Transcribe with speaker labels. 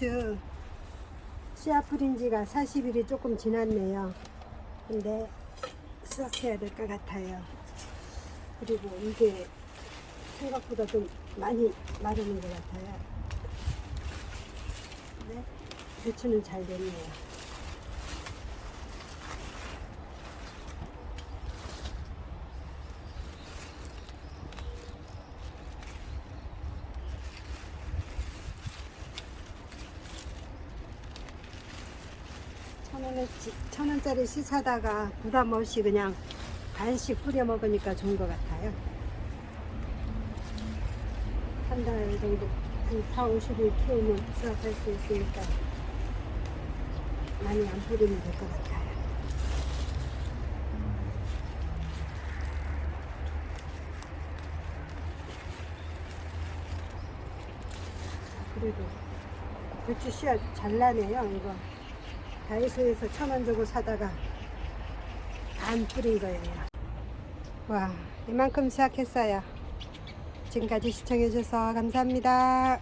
Speaker 1: 그 씨앗 뿌린 지가 40일이 조금 지났네요. 근데 수확해야 될 것 같아요. 그리고 이게 생각보다 좀 많이 마르는 것 같아요. 네, 배추는 잘 됐네요. 천 원어치, 천 원짜리 씨 사다가 부담 없이 그냥 반씩 뿌려 먹으니까 좋은 것 같아요. 한 달 정도, 한 4, 50일 키우면 수확할 수 있으니까 많이 안 뿌리면 될 것 같아요. 그래도 배추 씨앗 잘 나네요, 이거. 다이소에서 천 원 주고 사다가 안 뿌린 거예요. 와, 이만큼 시작했어요. 지금까지 시청해주셔서 감사합니다.